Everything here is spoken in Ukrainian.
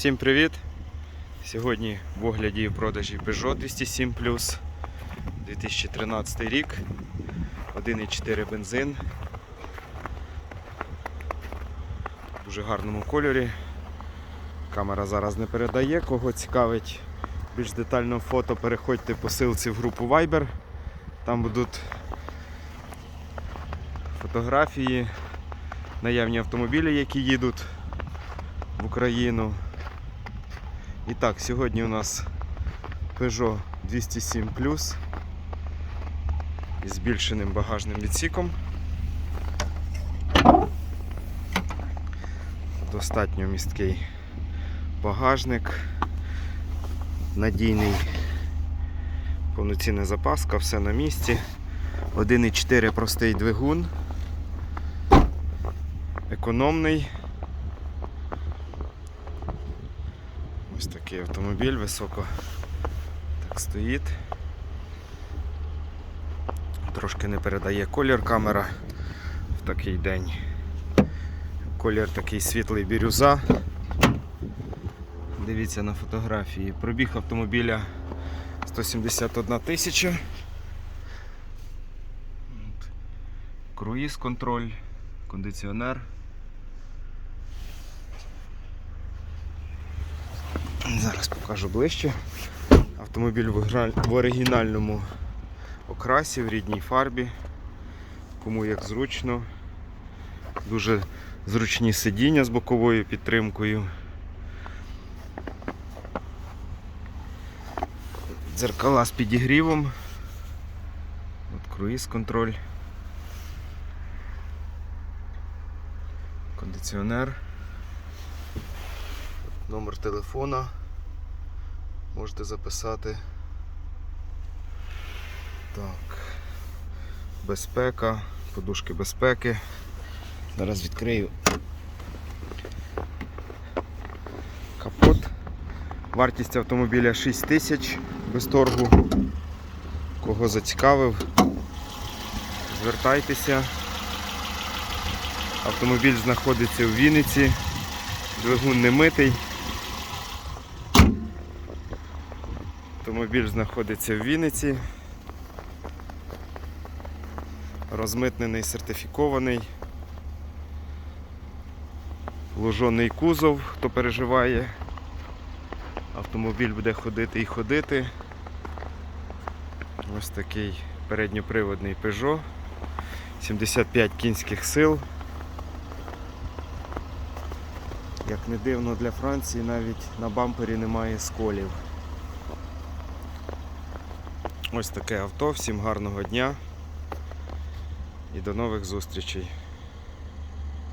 Всім привіт! Сьогодні в огляді і продажі Peugeot 207 2013 рік. 1,4 бензин. В дуже гарному кольорі. Камера зараз не передає. Кого цікавить більш детально фото, переходьте по ссылці в групу Viber. Там будуть фотографії, наявні автомобілі, які їдуть в Україну. І так, сьогодні у нас Peugeot 207 Plus із збільшеним багажним відсіком. Достатньо місткий багажник, надійний повноцінна запаска, все на місці. 1,4 простий двигун, економний. Ось такий автомобіль високо так стоїть. Трошки не передає колір камера в такий день. Колір такий світлий бірюза. Дивіться на фотографії. Пробіг автомобіля 171 тисяча. Круїз контроль, кондиціонер. Зараз покажу ближче. Автомобіль в оригінальному окрасі, в рідній фарбі. Кому як зручно. Дуже зручні сидіння з боковою підтримкою. Дзеркала з підігрівом. От круїз контроль. Кондиціонер. Номер телефона можете записати. Так. Безпека, подушки безпеки. Зараз відкрию капот. Вартість автомобіля 6 тисяч без торгу. Кого зацікавив, звертайтеся. Автомобіль знаходиться у Вінниці. Двигун не митий. Автомобіль знаходиться в Вінниці. Розмитнений, сертифікований. Ложоний кузов, хто переживає. Автомобіль буде ходити і ходити. Ось такий передньоприводний Peugeot. 75 кінських сил. Як не дивно для Франції, навіть на бампері немає сколів. Ось таке авто. Всім гарного дня і до нових зустрічей.